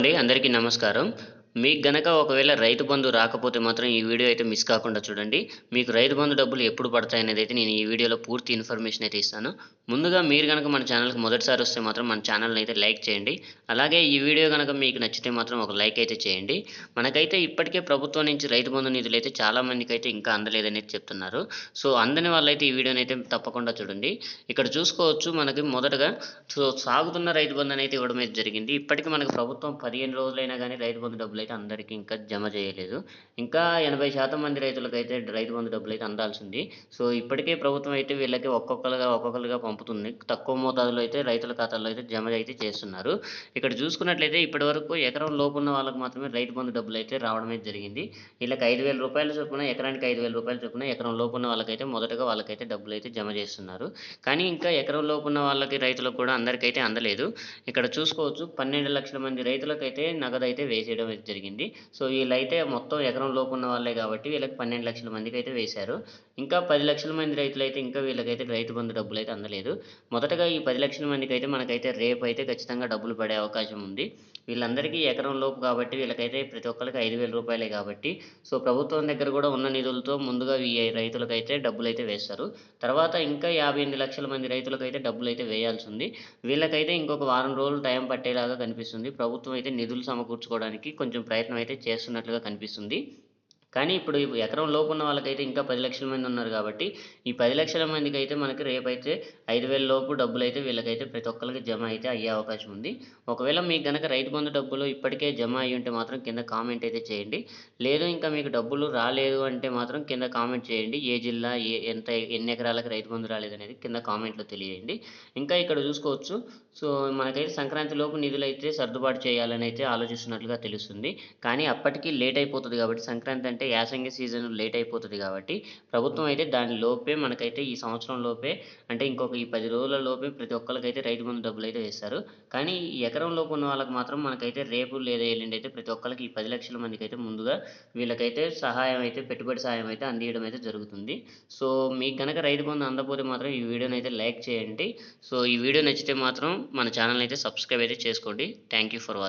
అండి అందరికీ నమస్కారం. మీకు గనక ఒకవేళ రైతు బంధు రాకపోతే మాత్రం ఈ వీడియో అయితే మిస్ కాకుండా చూడండి. మీకు రైతు బంధు డబ్బులు ఎప్పుడు పడతాయి అనేది అయితే నేను ఈ వీడియోలో పూర్తి ఇన్ఫర్మేషన్ అయితే ఇస్తాను. ముందుగా మీరు కనుక మన ఛానల్కి మొదటిసారి వస్తే మాత్రం మన ఛానల్ని అయితే లైక్ చేయండి. అలాగే ఈ వీడియో కనుక మీకు నచ్చితే మాత్రం ఒక లైక్ అయితే చేయండి. మనకైతే ఇప్పటికే ప్రభుత్వం నుంచి రైతు బంధు నిధులు అయితే చాలా మందికి అయితే ఇంకా అందలేదని చెప్తున్నారు. సో అందని వాళ్ళైతే ఈ వీడియోని అయితే తప్పకుండా చూడండి. ఇక్కడ చూసుకోవచ్చు మనకి మొదటగా సో సాగుతున్న రైతు బంధు అయితే ఇవ్వడం అయితే జరిగింది. ఇప్పటికి మనకు ప్రభుత్వం పదిహేను రోజులైనా కానీ రైతు బంధు డబ్బులు అయితే అందరికీ ఇంకా జమ చేయలేదు. ఇంకా ఎనభై శాతం మంది రైతులకు అయితే రైతు బంధు డబ్బులు అయితే అందాల్సింది. సో ఇప్పటికే ప్రభుత్వం అయితే వీళ్ళకి ఒక్కొక్కరుగా ఒక్కొక్కరుగా పంపుతుంది. తక్కువ మోతాదులో అయితే రైతుల ఖాతాల్లో అయితే జమ అయితే చేస్తున్నారు. ఇక్కడ చూసుకున్నట్లయితే ఇప్పటి వరకు ఎకరం లోపు ఉన్న వాళ్ళకి మాత్రమే రైతు బంధు డబ్బులు అయితే రావడం అయితే జరిగింది. వీళ్ళకి ఐదు వేల రూపాయలు చొప్పున ఎకరానికి ఐదు వేల రూపాయల చొప్పున ఎకరం లోపు ఉన్న వాళ్ళకైతే మొదటగా వాళ్ళకైతే డబ్బులు అయితే జమ చేస్తున్నారు. కానీ ఇంకా ఎకరం లోపు ఉన్న వాళ్ళకి రైతులకు కూడా అందరికైతే అందలేదు. ఇక్కడ చూసుకోవచ్చు పన్నెండు లక్షల మంది రైతులకైతే నగదు అయితే వేసేయడం అయితే జరిగింది. సో వీళ్ళైతే మొత్తం ఎకరం లోపు ఉన్న వాళ్ళే కాబట్టి వీళ్ళకి పన్నెండు లక్షల మందికి అయితే వేశారు. ఇంకా పది లక్షల మంది రైతులు అయితే ఇంకా వీళ్ళకైతే రైతు బంధు డబ్బులు అయితే అందలేదు. మొదటగా ఈ పది లక్షల మందికి అయితే మనకైతే రేపు అయితే ఖచ్చితంగా డబ్బులు పడే అవకాశం ఉంది. వీళ్ళందరికీ ఎకరం లోపు కాబట్టి వీళ్ళకైతే ప్రతి ఒక్కరికి ఐదు వేల రూపాయలే కాబట్టి సో ప్రభుత్వం దగ్గర కూడా ఉన్న నిధులతో ముందుగా ఈ రైతులకైతే డబ్బులు అయితే వేస్తారు తర్వాత ఇంకా యాభై ఎనిమిది లక్షల మంది రైతులకైతే డబ్బులు అయితే వేయాల్సి ఉంది. వీళ్ళకైతే ఇంకొక వారం రోజులు టైం పట్టేలాగా కనిపిస్తుంది. ప్రభుత్వం అయితే నిధులు సమకూర్చుకోవడానికి కొంచెం ప్రయత్నం అయితే చేస్తున్నట్లుగా కనిపిస్తుంది. కానీ ఇప్పుడు ఎకరం లోపు ఉన్న వాళ్ళకైతే ఇంకా పది లక్షల మంది ఉన్నారు కాబట్టి ఈ పది లక్షల మందికి అయితే మనకి రేపైతే ఐదు వేల లోపు డబ్బులు అయితే వీళ్ళకైతే ప్రతి ఒక్కరికి జమ అయితే అయ్యే అవకాశం ఉంది. ఒకవేళ మీకు కనుక రైతు బంధు డబ్బులు ఇప్పటికే జమ అయ్యి ఉంటే మాత్రం కింద కామెంట్ అయితే చేయండి. లేదు ఇంకా మీకు డబ్బులు రాలేదు అంటే మాత్రం కింద కామెంట్ చేయండి. ఏ జిల్లా ఏ ఎంత ఎన్ని ఎకరాలకు రైతు బంధు రాలేదు అనేది కింద కామెంట్లో తెలియజేయండి. ఇంకా ఇక్కడ చూసుకోవచ్చు. సో మనకైతే సంక్రాంతి లోపు నిధులు అయితే సర్దుబాటు చేయాలని అయితే ఆలోచిస్తున్నట్లుగా తెలుస్తుంది. కానీ అప్పటికి లేట్ అయిపోతుంది కాబట్టి సంక్రాంతి అంటే యాసంగి సీజన్ లేట్ అయిపోతుంది కాబట్టి ప్రభుత్వం అయితే దాని లోపే మనకైతే ఈ సంవత్సరం లోపే అంటే ఇంకొక ఈ పది రోజుల లోపే ప్రతి ఒక్కరికైతే రైతు బంధు డబ్బులు అయితే వేస్తారు. కానీ ఈ ఎకరం లోపు ఉన్న వాళ్ళకి మాత్రం మనకైతే రేపు లేదా ఎల్లుండి అయితే ప్రతి ఒక్కరికి ఈ పది లక్షల మందికి అయితే ముందుగా వీళ్ళకైతే సహాయం అయితే పెట్టుబడి సహాయం అయితే అందియడం అయితే జరుగుతుంది. సో మీకు కనుక రైతు బంధు అందకపోతే మాత్రం ఈ వీడియోని అయితే లైక్ చేయండి. సో ఈ వీడియో నచ్చితే మాత్రం మన ఛానల్ అయితే సబ్స్క్రైబ్ అయితే చేసుకోండి. Thank you for watching